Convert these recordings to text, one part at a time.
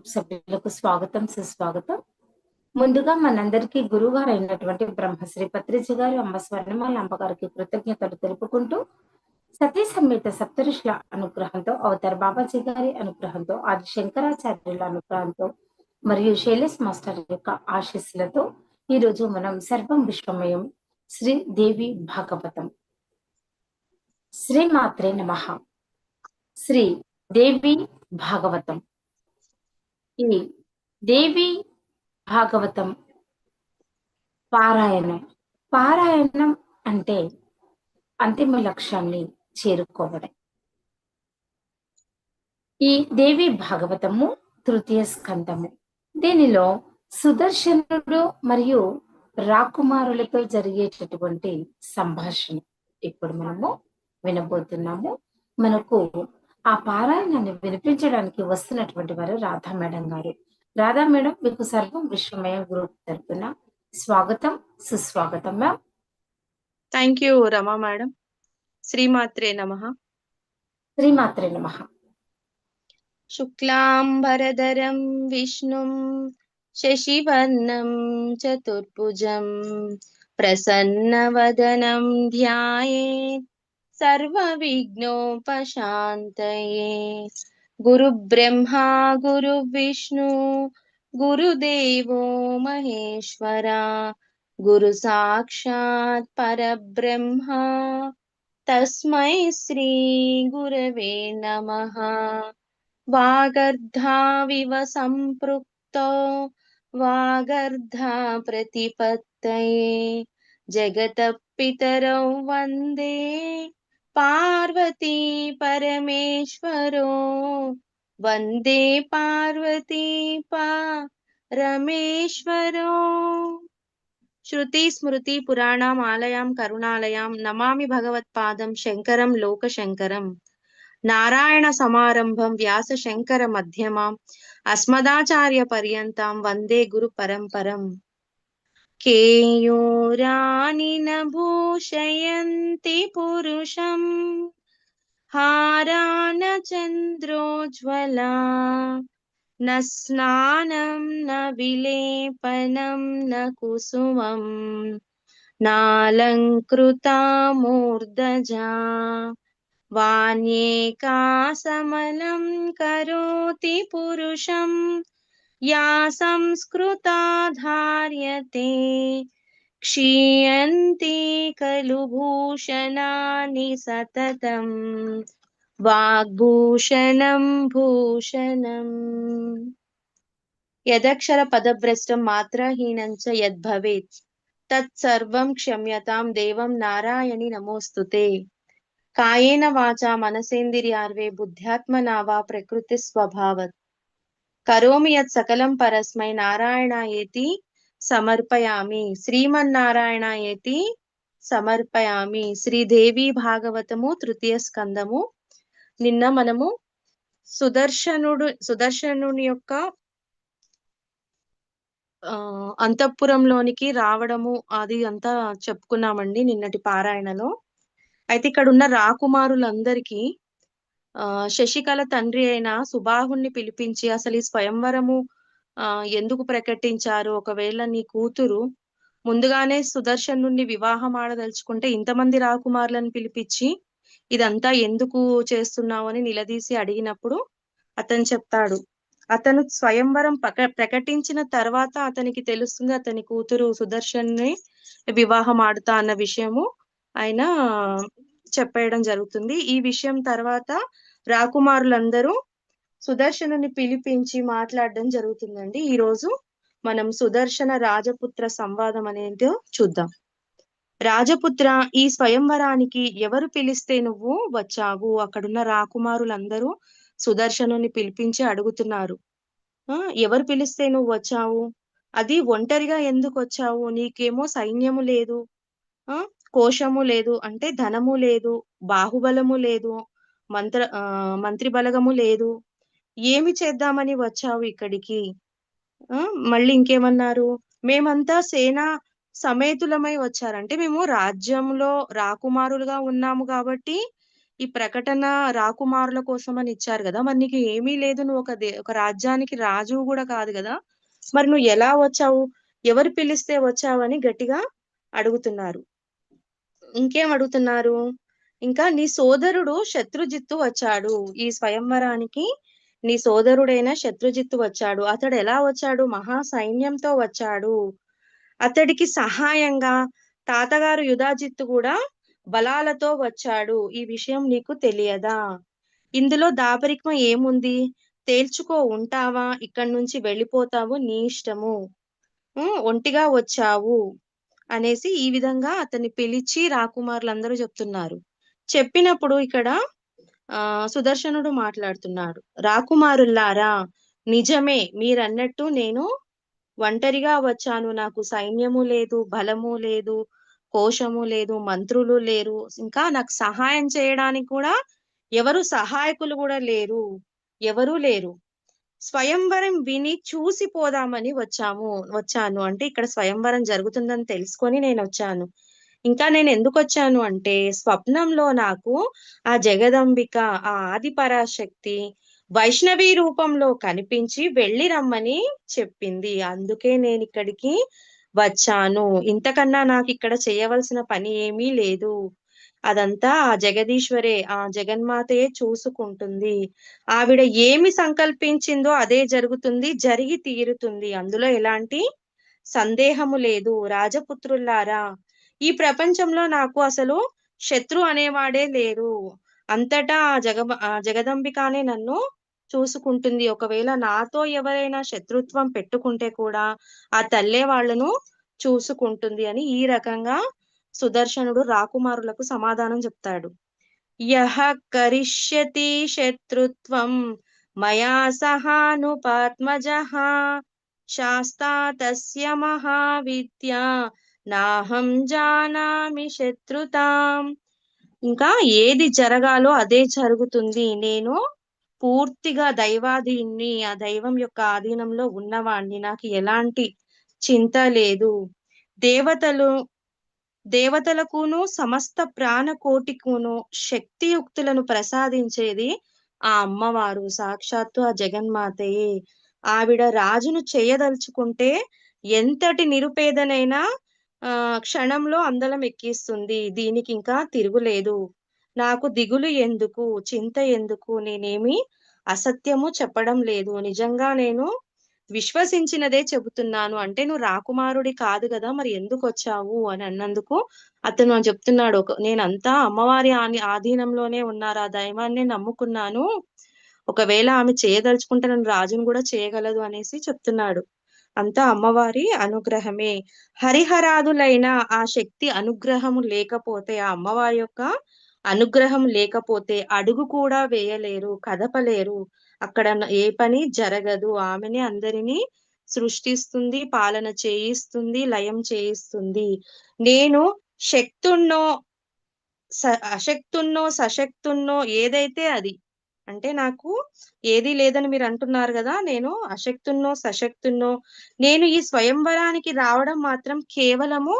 Group సభ్యులకు స్వాగతం సుస్వాగతం. ముందుగా మనందరికీ గురువుగారు అయినటువంటి బ్రహ్మశ్రీ పత్రిజి గారు అమ్మ స్వర్ణమాల అమ్మగారికి కృతజ్ఞతలు తెలుపుకుంటూ సతీ సమేత సప్తరుషుల అనుగ్రహంతో అవతార్ బాబాజీ గారి అనుగ్రహంతో ఆది శంకరాచార్యుల అనుగ్రహంతో మరియు శైలేష్ మాస్టర్ యొక్క ఆశీస్సులతో ఈ రోజు మనం సర్వం విశ్వమయం శ్రీ దేవి భాగవతం. శ్రీమాత్రే నమ. శ్రీ దేవి భాగవతం. ఈ దేవి భాగవతం పారాయణం. పారాయణం అంటే అంతిమ లక్ష్యాన్ని చేరుకోవడం. ఈ దేవి భాగవతము తృతీయ స్కందము. దీనిలో సుదర్శనుడు మరియు రాకుమారులతో జరిగేటటువంటి సంభాషణ. ఇప్పుడు మనము వినబోతున్నాము. మనకు ఆ పారాయణాన్ని వినిపించడానికి వస్తున్నటువంటి వారు రాధా మేడం గారు. రాధా మేడం మీకు సర్వం విశ్వమయ గ్రూప్ తరపున స్వాగతం సుస్వాగతం ma'am thank you Rama madam. శ్రీమాత్రే నమ. శ్రీమాత్రే నమ. శుక్లాంబరధరం విష్ణుం శశివర్ణం చతుర్భుజం ప్రసన్నవదనం ధ్యాయేత్. सर्वविघ्नोपशान्तये। गुरुब्रह्मा गुरुविष्णु गुरुदेवो महेश्वरा गुरुसाक्षात् परब्रह्मा। तस्मै श्रीगुरवे नमः। वागर्धाविव सम्पृक्तो वागर्धा प्रतिपत्तये। जगतपितरौ वंदे। జగత పితరౌ వందే పార్వతీ పరమేశ్వరో వందే పార్వతీ పరమేశ్వరో శృతి స్మృతి పురాణం ఆలయం కరుణాలయం నమామి భగవత్పాదం శంకరం లోక శంకరం నారాయణ సమారంభం వ్యాస శంకర మధ్యమాం అస్మదాచార్య పర్యంతం వందే గురు పరంపరం केयोरानिनभूषयन्ति पुरुषम् हारान चन्द्रोज्ज्वला न स्नानं न विलेपनं न कुसुमम् नालङ्कृता मूर्धजा वाण्येका समलं करोति पुरुषम् या संस्कृता धार्यते क्षीयन्ति खलु भूषणानि सततम्, वाग्भूषणं भूषणम्। यदक्षरपदभ्रष्टं मात्रहीनं च यद्भवेत्, तत्सर्वं क्षम्यतां देवं नारायणि नमोऽस्तु कायेन वाचा मनसेन्द्रियार्वे बुद्ध्यात्मना वा प्रकृतिस्वभावत्। కరోమి యత్ సకలం పరస్మై నారాయణాయేతి సమర్పయామి. శ్రీమన్నారాయణాయేతి సమర్పయామి. శ్రీదేవి భాగవతము తృతీయ స్కందము. నిన్న మనము సుదర్శనుడు సుదర్శనుని యొక్క ఆ అంతఃపురంలోనికి రావడము అది అంతా చెప్పుకున్నామండి నిన్నటి పారాయణలో. అయితే ఇక్కడ ఉన్న రాకుమారులందరికీ ఆ శశికళ తండ్రి అయిన సుబాహుణ్ణి పిలిపించి అసలు ఈ స్వయంవరము ఆ ఎందుకు ప్రకటించారు? ఒకవేళ నీ కూతురు ముందుగానే సుదర్శన్ నుండి వివాహం ఆడదలుచుకుంటే ఇంతమంది రాకుమారులను పిలిపించి ఇదంతా ఎందుకు చేస్తున్నావు అని నిలదీసి అడిగినప్పుడు అతను చెప్తాడు అతను స్వయంవరం ప్రక ప్రకటించిన తర్వాత అతనికి తెలుస్తుంది అతని కూతురు సుదర్శన్ని వివాహం ఆడుతా అన్న విషయము. ఆయన చెప్పేయడం జరుగుతుంది. ఈ విషయం తర్వాత రాకుమారులందరూ సుదర్శనుని పిలిపించి మాట్లాడడం జరుగుతుందండి. ఈ రోజు మనం సుదర్శన రాజపుత్ర సంవాదం అనేది చూద్దాం. రాజపుత్ర ఈ స్వయంవరానికి ఎవరు పిలిస్తే నువ్వు వచ్చావు? అక్కడున్న రాకుమారులందరూ సుదర్శనుని పిలిపించి అడుగుతున్నారు. ఎవరు పిలిస్తే నువ్వు వచ్చావు? అది ఒంటరిగా ఎందుకు వచ్చావు? నీకేమో సైన్యము లేదు. ఆ కోశము లేదు అంటే ధనము లేదు బాహుబలము లేదు మంత్ర ఆ మంత్రి బలగము లేదు. ఏమి చేద్దామని వచ్చావు ఇక్కడికి? మళ్ళీ ఇంకేమన్నారు? మేమంతా సేనా సమేతులమై వచ్చారంటే మేము రాజ్యంలో రాకుమారులుగా ఉన్నాము కాబట్టి ఈ ప్రకటన రాకుమారుల కోసం అని ఇచ్చారు కదా. మరి నీకు ఏమీ లేదు నువ్వు ఒక దే ఒక రాజ్యానికి రాజు కూడా కాదు కదా. మరి నువ్వు ఎలా వచ్చావు? ఎవరు పిలిస్తే వచ్చావు అని గట్టిగా అడుగుతున్నారు. ఇంకేం అడుగుతున్నారు? ఇంకా నీ సోదరుడు శత్రుజిత్తు వచ్చాడు. ఈ స్వయంవరానికి నీ సోదరుడైన శత్రుజిత్తు వచ్చాడు. అతడు ఎలా వచ్చాడు? మహా సైన్యంతో వచ్చాడు. అతడికి సహాయంగా తాతగారు యుధాజిత్తు కూడా బలాలతో వచ్చాడు. ఈ విషయం నీకు తెలియదా? ఇందులో దాపరికం ఏముంది? తేల్చుకో ఉంటావా? ఇక్కడి నుంచి వెళ్ళిపోతావు నీ ఇష్టము. ఒంటిగా వచ్చావు. అనేసి ఈ విధంగా అతన్ని పిలిచి రాకుమారులందరూ చెప్తున్నారు. చెప్పినప్పుడు ఇక్కడ ఆ సుదర్శనుడు మాట్లాడుతున్నాడు. రాకుమారుల్లారా నిజమే మీరన్నట్టు నేను ఒంటరిగా వచ్చాను. నాకు సైన్యము లేదు బలము లేదు కోశము లేదు మంత్రులు లేరు. ఇంకా నాకు సహాయం చేయడానికి కూడా ఎవరు సహాయకులు కూడా లేరు. ఎవరూ లేరు. స్వయంవరం విని చూసి పోదామని వచ్చాము వచ్చాను. అంటే ఇక్కడ స్వయంవరం జరుగుతుందని తెలుసుకొని నేను వచ్చాను. ఇంకా నేను ఎందుకు వచ్చాను అంటే స్వప్నంలో నాకు ఆ జగదంబిక ఆ ఆది పరాశక్తి వైష్ణవి రూపంలో కనిపించి వెళ్ళి రమ్మని చెప్పింది. అందుకే నేను ఇక్కడికి వచ్చాను. ఇంతకన్నా నాకు ఇక్కడ చేయవలసిన పని ఏమీ లేదు. అదంతా ఆ జగదీశ్వరే ఆ జగన్మాతయే చూసుకుంటుంది. ఆవిడ ఏమి సంకల్పించిందో అదే జరుగుతుంది జరిగి తీరుతుంది. అందులో ఎలాంటి సందేహము లేదు. రాజపుత్రులారా ఈ ప్రపంచంలో నాకు అసలు శత్రు అనేవాడే లేరు. అంతటా ఆ జగ జగదంబికానే నన్ను చూసుకుంటుంది. ఒకవేళ నాతో ఎవరైనా శత్రుత్వం పెట్టుకుంటే కూడా ఆ తల్లే వాళ్ళను చూసుకుంటుంది అని ఈ రకంగా సుదర్శనుడు రాకుమారులకు సమాధానం చెప్తాడు. యహ కరిష్యతి శత్రుత్వం మయా సహానుపాత్మజ శాస్తా తస్య మహావిద్య నాహం జానామి శత్రుతాం. ఇంకా ఏది జరగాలో అదే జరుగుతుంది. నేను పూర్తిగా దైవాధీన్ని ఆ దైవం యొక్క ఆధీనంలో ఉన్నవాణ్ణి. నాకు ఎలాంటి చింత లేదు. దేవతలు దేవతలకును సమస్త ప్రాణకోటికును శక్తియుక్తులను ప్రసాదించేది ఆ అమ్మవారు. సాక్షాత్తు ఆ జగన్మాతయే ఆవిడ రాజును చేయదలుచుకుంటే ఎంతటి నిరుపేదనైనా ఆ క్షణంలో అందలం ఎక్కిస్తుంది. దీనికి ఇంకా తిరుగులేదు. నాకు దిగులు ఎందుకు? చింత ఎందుకు? నేనేమి అసత్యము చెప్పడం లేదు. నిజంగా నేను విశ్వసించినదే చెబుతున్నాను. అంటే నువ్వు రాకుమారుడి కాదు కదా మరి ఎందుకు వచ్చావు అని అన్నందుకు అతను చెప్తున్నాడు. ఒక నేనంతా అమ్మవారి ఆని ఆధీనంలోనే ఉన్నారు? ఆ దైవాన్ని నమ్ముకున్నాను. ఒకవేళ ఆమె చేయదలుచుకుంటే నన్ను రాజును కూడా చేయగలదు అనేసి చెప్తున్నాడు. అంతా అమ్మవారి అనుగ్రహమే. హరిహరాదులైన ఆ శక్తి అనుగ్రహము లేకపోతే ఆ అమ్మవారి యొక్క అనుగ్రహం లేకపోతే అడుగు కూడా వేయలేరు కదపలేరు. అక్కడ ఏ పని జరగదు. ఆమెనే అందరినీ సృష్టిస్తుంది పాలన చేయిస్తుంది లయం చేయిస్తుంది. నేను శక్తున్నో అశక్తున్నో సశక్తున్నో ఏదైతే అది అంటే నాకు ఏది లేదని మీరు అంటున్నారు కదా నేను అశక్తున్నో సశక్తున్నో నేను ఈ స్వయంవరానికి రావడం మాత్రం కేవలము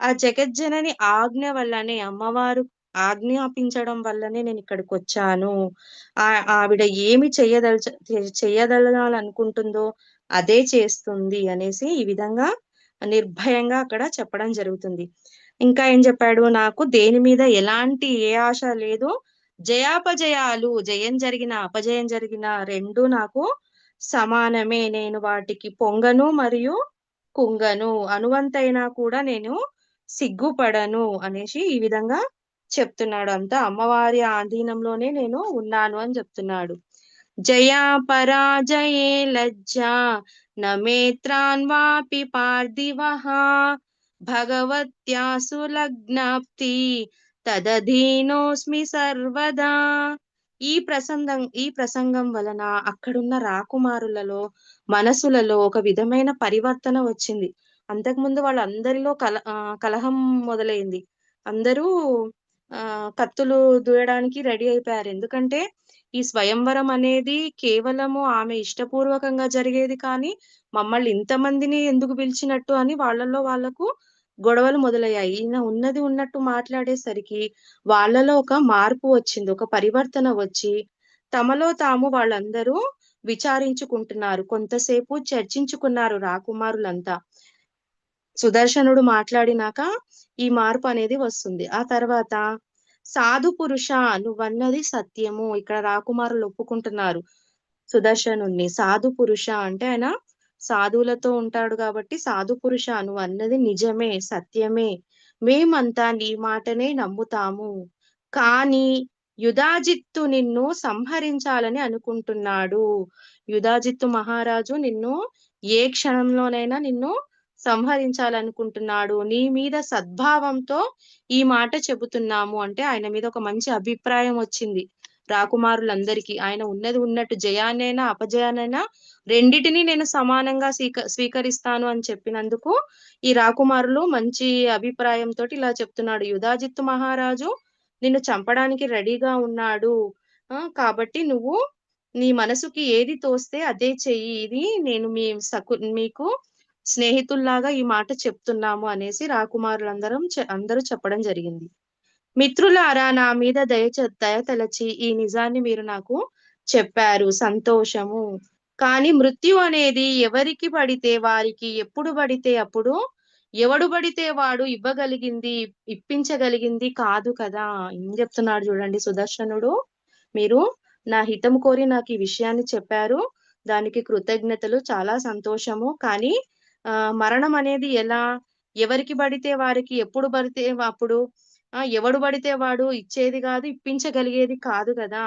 ఆ జగజ్జనని ఆజ్ఞ వల్లనే అమ్మవారు ఆజ్ఞాపించడం వల్లనే నేను ఇక్కడికి వచ్చాను ఆ ఆవిడ ఏమి చెయ్యదలచ అనుకుంటుందో అదే చేస్తుంది అనేసి ఈ విధంగా నిర్భయంగా అక్కడ చెప్పడం జరుగుతుంది. ఇంకా ఏం చెప్పాడు? నాకు దేని మీద ఎలాంటి ఏ ఆశ లేదు జయాపజయాలు జయం జరిగిన అపజయం జరిగిన రెండు నాకు సమానమే. నేను వాటికి పొంగను మరియు కుంగను. అనువంతైనా కూడా నేను సిగ్గుపడను అనేసి ఈ విధంగా చెప్తున్నాడు అంతా. అమ్మవారి ఆధీనంలోనే నేను ఉన్నాను అని చెప్తున్నాడు. జయా పరాజయే లజ్జా నమేత్రాన్ వాపి పార్థివః భగవత్యాసు లగ్నాప్తి తదధీనోస్మి సర్వదా. ఈ ప్రసంగం ఈ ప్రసంగం వలన అక్కడున్న రాకుమారులలో మనసులలో ఒక విధమైన పరివర్తన వచ్చింది. అంతకుముందు వాళ్ళందరిలో కల కలహం మొదలైంది. అందరూ కత్తులు దూయడానికి రెడీ అయిపోయారు. ఎందుకంటే ఈ స్వయంవరం అనేది కేవలము ఆమె ఇష్టపూర్వకంగా జరిగేది కానీ మమ్మల్ని ఇంతమందిని ఎందుకు పిలిచినట్టు అని వాళ్ళల్లో వాళ్ళకు గొడవలు మొదలయ్యాయి. ఈయన ఉన్నది ఉన్నట్టు మాట్లాడేసరికి వాళ్ళలో ఒక మార్పు వచ్చింది ఒక పరివర్తన వచ్చి తమలో తాము వాళ్ళందరూ విచారించుకుంటున్నారు కొంతసేపు చర్చించుకున్నారు రాకుమారులంతా. సుదర్శనుడు మాట్లాడినాక ఈ మార్పు అనేది వస్తుంది. ఆ తర్వాత సాధు పురుష నువ్వన్నది సత్యము. ఇక్కడ రాకుమారులు ఒప్పుకుంటున్నారు సుదర్శనుణ్ణి. సాధు పురుష అంటే ఆయన సాధువులతో ఉంటాడు కాబట్టి సాధు పురుష నువ్వు అన్నది నిజమే సత్యమే. మేమంతా నీ మాటనే నమ్ముతాము. కానీ యుధాజిత్తు నిన్ను సంహరించాలని అనుకుంటున్నాడు. యుధాజిత్తు మహారాజు నిన్ను ఏ క్షణంలోనైనా నిన్ను సంహరించాలనుకుంటున్నాడు. నీ మీద సద్భావంతో ఈ మాట చెబుతున్నాము. అంటే ఆయన మీద ఒక మంచి అభిప్రాయం వచ్చింది. రాకుమారులందరికీ. ఆయన ఉన్నది ఉన్నట్టు జయాన్నైనా అపజయాన్నైనా రెండిటిని నేను సమానంగా స్వీక స్వీకరిస్తాను అని చెప్పినందుకు ఈ రాకుమారులు మంచి అభిప్రాయంతో ఇలా చెప్తున్నాడు. యుధాజిత్తు మహారాజు నిన్ను చంపడానికి రెడీగా ఉన్నాడు. కాబట్టి నువ్వు నీ మనసుకి ఏది తోస్తే అదే చెయ్యి. ఇది నేను మీ సకు మీకు స్నేహితుల్లాగా ఈ మాట చెప్తున్నాము అనేసి రాకుమారులందరం అందరూ చెప్పడం జరిగింది. మిత్రులారా నా మీద దయ దయ తలచి ఈ నిజాన్ని మీరు నాకు చెప్పారు. సంతోషము. కానీ మృత్యు అనేది ఎవరికి పడితే వారికి ఎప్పుడు పడితే అప్పుడు ఎవడు పడితే వాడు ఇవ్వగలిగింది ఇప్పించగలిగింది కాదు కదా. ఏం చెప్తున్నాడు చూడండి సుదర్శనుడు. మీరు నా హితం కోరి నాకు ఈ విషయాన్ని చెప్పారు. దానికి కృతజ్ఞతలు చాలా సంతోషము. కానీ మరణం అనేది ఎలా? ఎవరికి పడితే వారికి ఎప్పుడు పడితే అప్పుడు? ఎవడు పడితే వాడు ఇచ్చేది కాదు ఇప్పించగలిగేది కాదు కదా.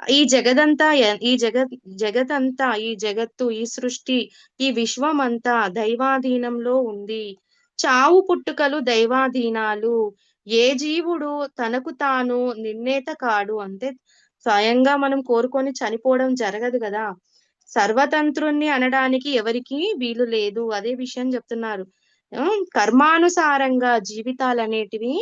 ఈ జగదంతా ఈ జగత్ జగతంతా ఈ జగత్తు ఈ సృష్టి ఈ విశ్వం అంతా దైవాధీనంలో ఉంది. చావు పుట్టుకలు దైవాధీనాలు. ఏ జీవుడు తనకు తాను నిర్ణేత కాడు అంటే స్వయంగా మనం కోరుకొని చనిపోవడం జరగదు కదా. సర్వతంత్రుణ్ణి అనడానికి ఎవరికి వీలు లేదు. అదే విషయం చెప్తున్నారు. కర్మానుసారంగా జీవితాలు అనేటివి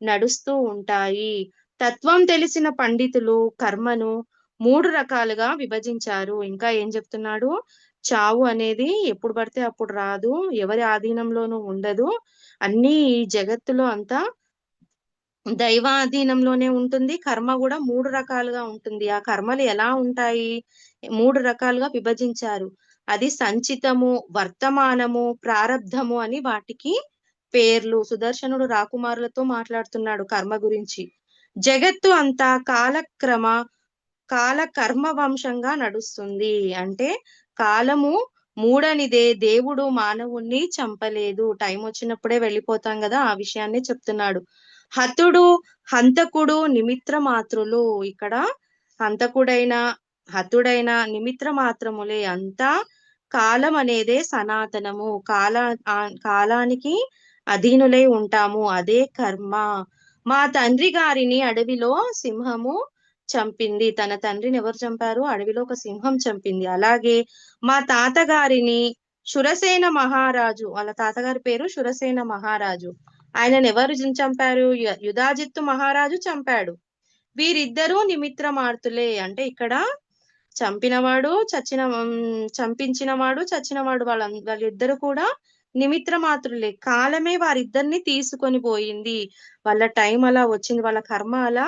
నడుస్తూ ఉంటాయి. తత్వం తెలిసిన పండితులు కర్మను మూడు రకాలుగా విభజించారు. ఇంకా ఏం చెప్తున్నాడు? చావు అనేది ఎప్పుడు పడితే అప్పుడు రాదు. ఎవరి ఆధీనంలోనూ ఉండదు. అన్ని ఈ జగత్తులో అంతా దైవాధీనంలోనే ఉంటుంది. కర్మ కూడా మూడు రకాలుగా ఉంటుంది. ఆ కర్మలు ఎలా ఉంటాయి? మూడు రకాలుగా విభజించారు. అది సంచితము వర్తమానము ప్రారబ్ధము అని వాటికి పేర్లు. సుదర్శనుడు రాకుమారులతో మాట్లాడుతున్నాడు కర్మ గురించి. జగత్తు అంతా కాలక్రమ కాల కర్మ వంశంగా నడుస్తుంది. అంటే కాలము మూడనిదే దేవుడు మానవుణ్ణి చంపలేదు. టైం వచ్చినప్పుడే వెళ్ళిపోతాం కదా ఆ విషయాన్ని చెప్తున్నాడు. హతుడు హంతకుడు నిమిత్ర మాత్రులు ఇక్కడ హంతకుడైన హతుడైన నిమిత్ర మాత్రములే అంతా కాలం అనేదే సనాతనము. కాల కాలానికి అధీనులై ఉంటాము. అదే కర్మ. మా తండ్రి గారిని అడవిలో సింహము చంపింది. తన తండ్రిని ఎవరు చంపారు? అడవిలో ఒక సింహం చంపింది. అలాగే మా తాతగారిని శురసేన మహారాజు వాళ్ళ తాతగారి పేరు శురసేన మహారాజు. ఆయనను ఎవరు చంపారు? యుధాజిత్తు మహారాజు చంపాడు. వీరిద్దరూ నిమిత్ర మార్తులే అంటే ఇక్కడ చంపినవాడు చచ్చిన చంపించినవాడు చచ్చినవాడు వాళ్ళ వాళ్ళిద్దరు కూడా నిమిత్ర మాత్రులే కాలమే వారిద్దరిని తీసుకొని పోయింది. వాళ్ళ టైం అలా వచ్చింది. వాళ్ళ కర్మ అలా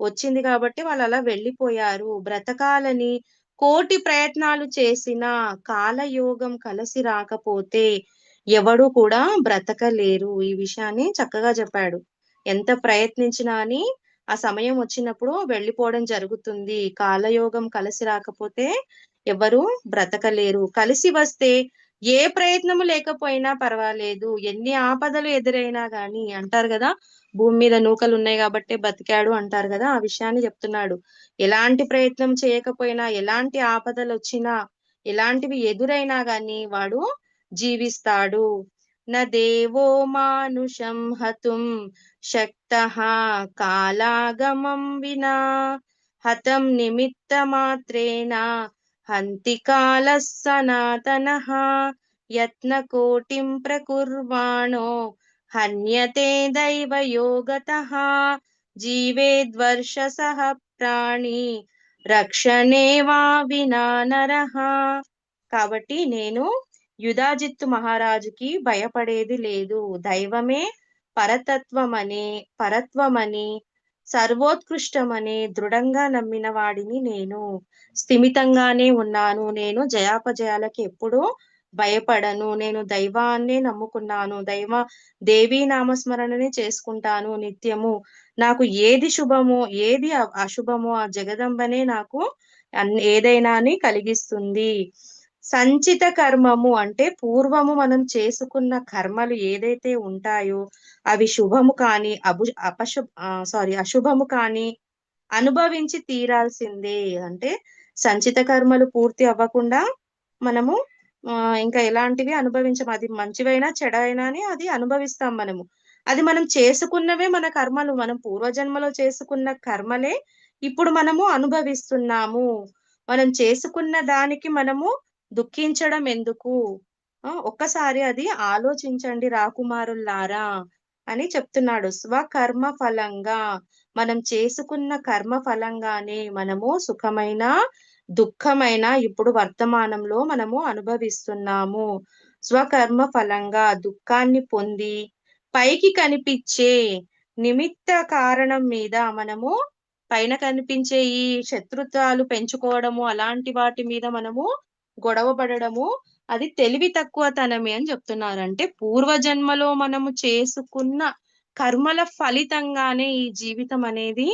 వచ్చింది కాబట్టి వాళ్ళు అలా వెళ్ళిపోయారు. బ్రతకాలని కోటి ప్రయత్నాలు చేసినా కాలయోగం కలిసి రాకపోతే ఎవడు కూడా బ్రతకలేరు. ఈ విషయాన్ని చక్కగా చెప్పాడు. ఎంత ప్రయత్నించినా అని ఆ సమయం వచ్చినప్పుడు వెళ్ళిపోవడం జరుగుతుంది. కాలయోగం కలిసి రాకపోతే ఎవరు బ్రతకలేరు. కలిసి వస్తే ఏ ప్రయత్నము లేకపోయినా పర్వాలేదు. ఎన్ని ఆపదలు ఎదురైనా గాని అంటారు కదా భూమి మీద నూకలు ఉన్నాయి కాబట్టి బతికాడు అంటారు కదా ఆ విషయాన్ని చెప్తున్నాడు. ఎలాంటి ప్రయత్నం చేయకపోయినా ఎలాంటి ఆపదలు వచ్చినా ఎలాంటివి ఎదురైనా గాని వాడు జీవిస్తాడు. న దేవో మానుషం హతుం శక్త కాలాగమం వినా హతం నిమిత్త మాత్రేణ హంతి కాల సనాతన యత్న కోటిం ప్రకుర్వాణో హన్యతే దైవయోగత జీవేద్వర్ష సహ ప్రాణి రక్షణే వా వినా నరః కాబట్టి నేను యుధాజిత్తు మహారాజుకి భయపడేది లేదు. దైవమే పరతత్వమని పరత్వమని సర్వోత్కృష్టమని దృఢంగా నమ్మిన వాడిని నేను. స్థిమితంగానే ఉన్నాను. నేను జయాపజయాలకి ఎప్పుడూ భయపడను. నేను దైవాన్నే నమ్ముకున్నాను. దైవ దేవీ నామస్మరణనే చేసుకుంటాను నిత్యము. నాకు ఏది శుభమో ఏది అశుభమో ఆ జగదంబనే నాకు ఏదైనా అని కలిగిస్తుంది. సంచిత కర్మము అంటే పూర్వము మనం చేసుకున్న కర్మలు ఏదైతే ఉంటాయో అవి శుభము కానీ అభు అపశు సారీ అశుభము కానీ అనుభవించి తీరాల్సిందే. అంటే సంచిత కర్మలు పూర్తి అవ్వకుండా మనము ఇంకా ఎలాంటివి అనుభవించం అది మంచివైనా చెడైనా అని అది అనుభవిస్తాం మనము. అది మనం చేసుకున్నవే మన కర్మలు. మనం పూర్వజన్మలో చేసుకున్న కర్మలే ఇప్పుడు మనము అనుభవిస్తున్నాము. మనం చేసుకున్న దానికి మనము దుఃఖించడం ఎందుకు? ఒక్కసారి అది ఆలోచించండి రాకుమారుల్లారా అని చెప్తున్నాడు. స్వకర్మ ఫలంగా మనం చేసుకున్న కర్మ ఫలంగానే మనము సుఖమైన దుఃఖమైన ఇప్పుడు వర్తమానంలో మనము అనుభవిస్తున్నాము. స్వకర్మ ఫలంగా దుఃఖాన్ని పొంది పైకి కనిపించే నిమిత్త కారణం మీద మనము పైన కనిపించే ఈ శత్రుత్వాలు పెంచుకోవడము అలాంటి వాటి మీద మనము గొడవ పడడము అది తెలివి తక్కువతనమే అని చెప్తున్నారు అంటే పూర్వజన్మలో మనము చేసుకున్న కర్మల ఫలితంగానే ఈ జీవితం అనేది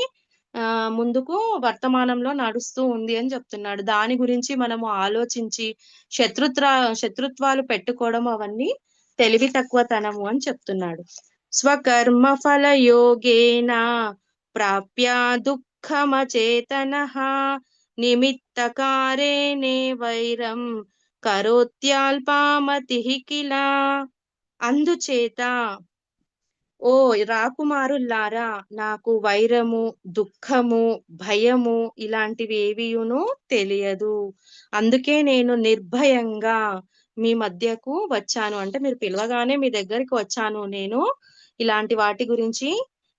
ఆ ముందుకు వర్తమానంలో నడుస్తూ ఉంది అని చెప్తున్నాడు. దాని గురించి మనము ఆలోచించి శత్రుత్వ శత్రుత్వాలు పెట్టుకోవడం అవన్నీ తెలివి తక్కువతనము అని చెప్తున్నాడు. స్వకర్మ ఫల యోగేనా ప్రాప్య దుఃఖమచేతన నిమిత్తకారేణే వైరం కరోత్యాల్పామతి కిల అందుచేత ఓ రాకుమారుల్లారా నాకు వైరము దుఃఖము భయము ఇలాంటివి ఏవియును తెలియదు. అందుకే నేను నిర్భయంగా మీ మధ్యకు వచ్చాను. అంటే మీరు పిలవగానే మీ దగ్గరికి వచ్చాను. నేను ఇలాంటి వాటి గురించి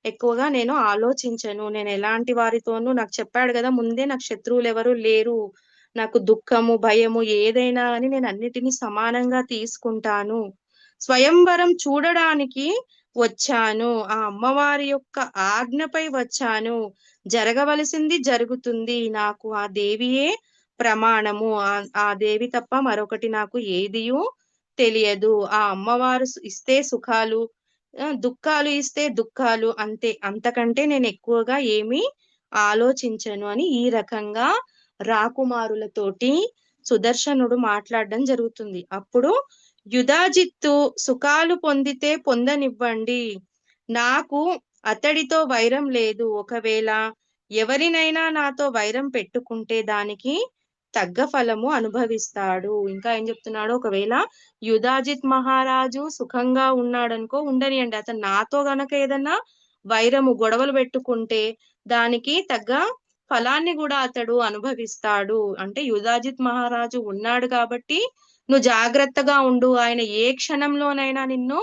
ఎక్కువగా నేను ఆలోచించను. నేను ఎలాంటి వారితోనూ నాకు చెప్పాడు కదా ముందే నాకు శత్రువులు ఎవరు లేరు. నాకు దుఃఖము భయము ఏదైనా అని నేను అన్నిటినీ సమానంగా తీసుకుంటాను. స్వయంవరం చూడడానికి వచ్చాను. ఆ అమ్మవారి యొక్క ఆజ్ఞపై వచ్చాను. జరగవలసింది జరుగుతుంది. నాకు ఆ దేవియే ప్రమాణము. ఆ- దేవి తప్ప మరొకటి నాకు ఏదియూ తెలియదు. ఆ అమ్మవారు ఇస్తే సుఖాలు దుఃఖాలు ఇస్తే దుఃఖాలు అంతే. అంతకంటే నేను ఎక్కువగా ఏమీ ఆలోచించను అని ఈ రకంగా రాకుమారులతోటి సుదర్శనుడు మాట్లాడడం జరుగుతుంది. అప్పుడు యుధాజిత్తు సుఖాలు పొందితే పొందనివ్వండి. నాకు అతడితో వైరం లేదు. ఒకవేళ ఎవరినైనా నాతో వైరం పెట్టుకుంటే దానికి తగ్గ ఫలము అనుభవిస్తాడు. ఇంకా ఏం చెప్తున్నాడు? ఒకవేళ యుధాజిత్ మహారాజు సుఖంగా ఉన్నాడనుకో ఉండనియండి. అతను నాతో గనక ఏదన్నా వైరము గొడవలు పెట్టుకుంటే దానికి తగ్గ ఫలాన్ని కూడా అతడు అనుభవిస్తాడు. అంటే యుధాజిత్ మహారాజు ఉన్నాడు కాబట్టి నువ్వు జాగ్రత్తగా ఉండు. ఆయన ఏ క్షణంలోనైనా నిన్ను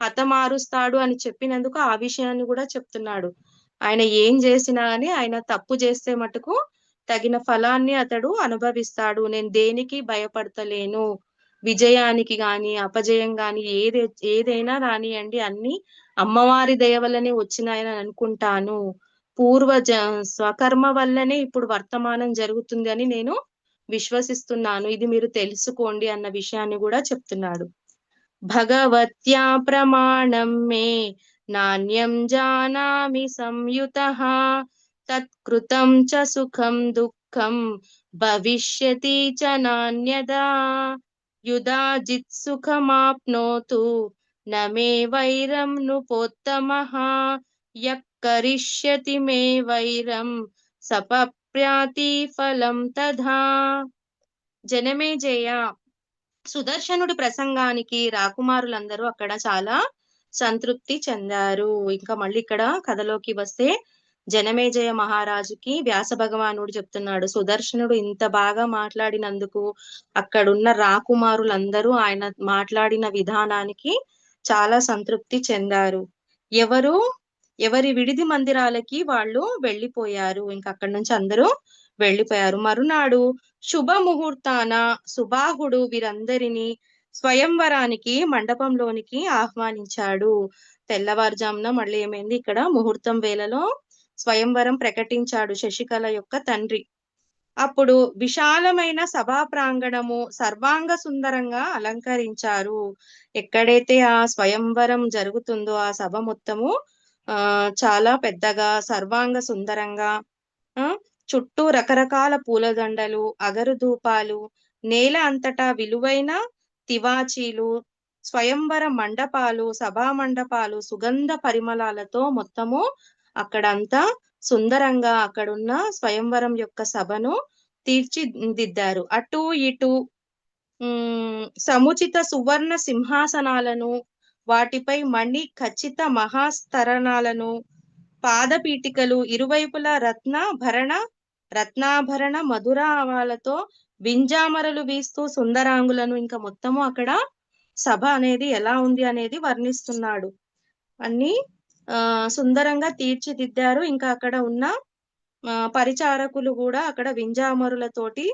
హతమారుస్తాడు అని చెప్పినందుకు ఆ విషయాన్ని కూడా చెప్తున్నాడు. ఆయన ఏం చేసినా అని ఆయన తప్పు చేస్తే మటుకు తగిన ఫలాన్ని అతడు అనుభవిస్తాడు. నేను దేనికి భయపడతలేను? విజయానికి గాని అపజయం గాని ఏది ఏదైనా రానియండి. అన్ని అమ్మవారి దయ వల్లనే వచ్చినాయని అనుకుంటాను. పూర్వ జ స్వకర్మ వల్లనే ఇప్పుడు వర్తమానం జరుగుతుంది అని నేను విశ్వసిస్తున్నాను. ఇది మీరు తెలుసుకోండి అన్న విషయాన్ని కూడా చెప్తున్నాడు. భగవత్యా ప్రమాణం మే నాణ్యం జానామి సంయుత. తత్కృతం చ సుఖం దుఃఖం భవిష్యతి చ నాణ్యదా యుదాజిత్ సుఖమాప్నోతు నమే వైరం నుపోత్తమః యః కరిష్యతి మే వైరం సపప్ర్యాతి ఫలం తథా జనమేజయ సుదర్శనుడి ప్రసంగానికి రాకుమారులందరూ అక్కడ చాలా సంతృప్తి చెందారు. ఇంకా మళ్ళీ ఇక్కడ కథలోకి వస్తే జనమేజయ మహారాజుకి వ్యాస భగవానుడు చెప్తున్నాడు సుదర్శనుడు ఇంత బాగా మాట్లాడినందుకు అక్కడున్న రాకుమారులందరూ ఆయన మాట్లాడిన విధానానికి చాలా సంతృప్తి చెందారు. ఎవరు? ఎవరి విడిది మందిరాలకి వాళ్ళు వెళ్ళిపోయారు. ఇంకా అక్కడి నుంచి అందరూ వెళ్ళిపోయారు. మరునాడు శుభ ముహూర్తాన సుబాహుడు వీరందరినీ స్వయంవరానికి మండపంలోనికి ఆహ్వానించాడు. తెల్లవారుజామున మళ్ళీ ఏమైంది? ఇక్కడ ముహూర్తం వేళలో స్వయంవరం ప్రకటించాడు శశికళ యొక్క తండ్రి. అప్పుడు విశాలమైన సభా ప్రాంగణము సర్వాంగ సుందరంగా అలంకరించారు. ఎక్కడైతే ఆ స్వయంవరం జరుగుతుందో ఆ సభ మొత్తము ఆ చాలా పెద్దగా సర్వాంగ సుందరంగా ఆ చుట్టూ రకరకాల పూలదండలు అగరుధూపాలు నేల అంతటా విలువైన తివాచీలు స్వయంవర మండపాలు సభా మండపాలు సుగంధ పరిమళాలతో మొత్తము అక్కడంతా సుందరంగా అక్కడున్న స్వయంవరం యొక్క సభను తీర్చిదిద్దారు. అటు ఇటు ఉమ్ సముచిత సువర్ణ సింహాసనాలను వాటిపై మణి ఖచ్చిత మహాస్తరణాలను పాదపీఠికలు ఇరువైపులా రత్న భరణ రత్నాభరణ మధురావాలతో వింజామరలు వీస్తూ సుందరాంగులను ఇంకా మొత్తము అక్కడ సభ అనేది ఎలా ఉంది అనేది వర్ణిస్తున్నాడు. అన్ని సుందరంగా తీర్చిదిద్దారు. ఇంకా అక్కడ ఉన్న ఆ పరిచారకులు కూడా అక్కడ వింజామరులతోటి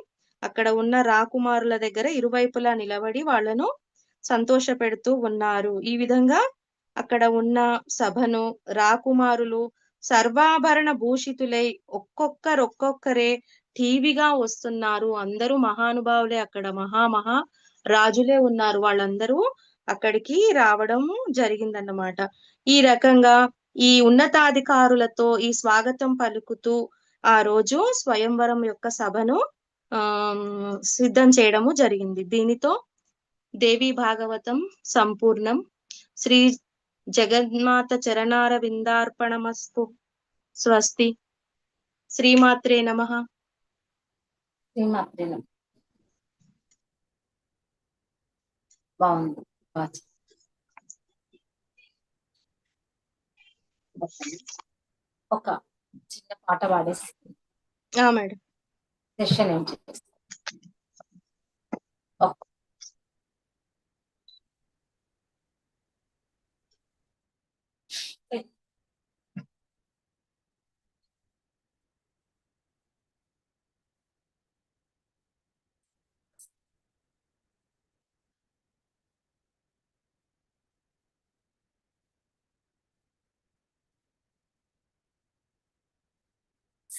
అక్కడ ఉన్న రాకుమారుల దగ్గర ఇరువైపులా నిలబడి వాళ్ళను సంతోష పెడుతూ ఉన్నారు. ఈ విధంగా అక్కడ ఉన్న సభను రాకుమారులు సర్వాభరణ భూషితులై ఒక్కొక్కరు ఒక్కొక్కరే టీవీగా వస్తున్నారు. అందరూ మహానుభావులే అక్కడ మహా మహా రాజులే ఉన్నారు. వాళ్ళందరూ అక్కడికి రావడం జరిగిందన్నమాట. ఈ రకంగా ఈ ఉన్నతాధికారులతో ఈ స్వాగతం పలుకుతూ ఆ రోజు స్వయంవరం యొక్క సభను ఆ సిద్ధం చేయడము జరిగింది. దీనితో దేవి భాగవతం సంపూర్ణం. శ్రీ జగన్మాత చరణార విందార్పణమస్తు స్వస్తి. శ్రీమాత్రే నమ. శ్రీమాత్రే నమః. బాగుంది బాగా చెప్పారు. ఒక చిన్న పాట పాడేసి ఆ మేడం. సెషన్ ఏం చేస్తాం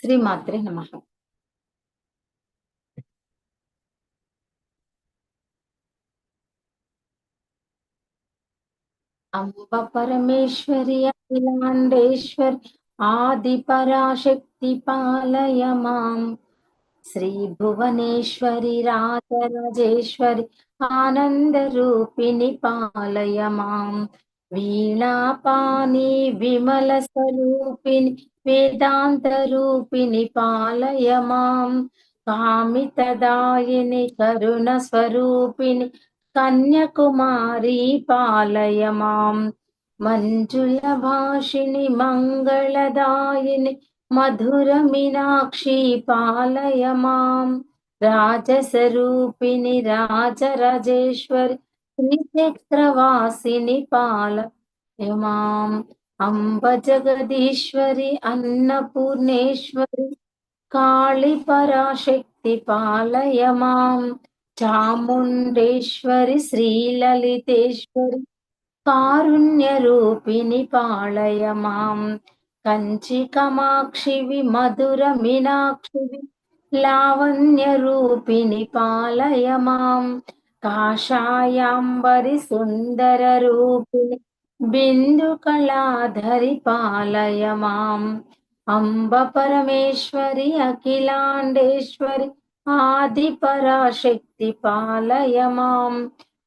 శ్రీమాత్రే నమ. అంబ పరమేశ్వరి అఖిలాండేశ్వరి ఆది పరాశక్తి పాలయ మాం శ్రీ భువనేశ్వరి రాజరాజేశ్వరి ఆనంద రూపిణి పాలయ మాం వీణాపాని విమల స్వరూపిణి వేదాంత రూపిణి పాలయ మాం. కామితదాయిని కరుణ స్వరూపిణి కన్యకుమారి పాలయ మాం. మంజుల భాషిణి మంగళదాయిని మధుర మీనాక్షి పాలయ మాం. రాజస్వరూపిణి రాజరాజేశ్వరి శ్రీచక్రవాసిని పాల మాం అంబ జగదీశ్వరి అన్నపూర్ణేశ్వరి కాళి పరాశక్తి పాలయ మాం చాముండేశ్వరి శ్రీలలితేశ్వరి కారుణ్య రూపిణి పాళయ మాం కంచి కమాక్షివి మధుర మీనాక్షివి లావణ్య రూపిణి పాలయ మాం కాషాయాంబరి సుందర రూపిణి బిందు కళాధరి పాలయ మాం అంబ పరమేశ్వరి అఖిలాండేశ్వరి ఆది పరాశక్తి పాలయ మాం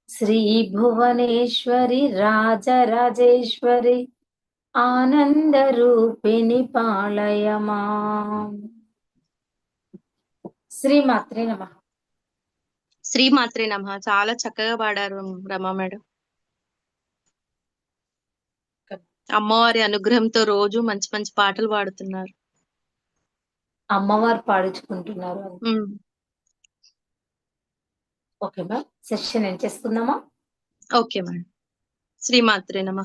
శ్రీ భువనేశ్వరి రాజరాజేశ్వరి ఆనంద రూపిణి పాలయ మాం శ్రీమాత్రే నమ. శ్రీమాత్రే నమ. చాలా చక్కగా పాడారు రమా మేడం. అమ్మవారి అనుగ్రహంతో రోజు మంచి మంచి పాటలు పాడుతున్నారు. అమ్మవారు పాడించుకుంటున్నారు. Okay ma'am. సెషన్ ఏం చేసుకుందామా? Okay madam. శ్రీమాత్రే నమ.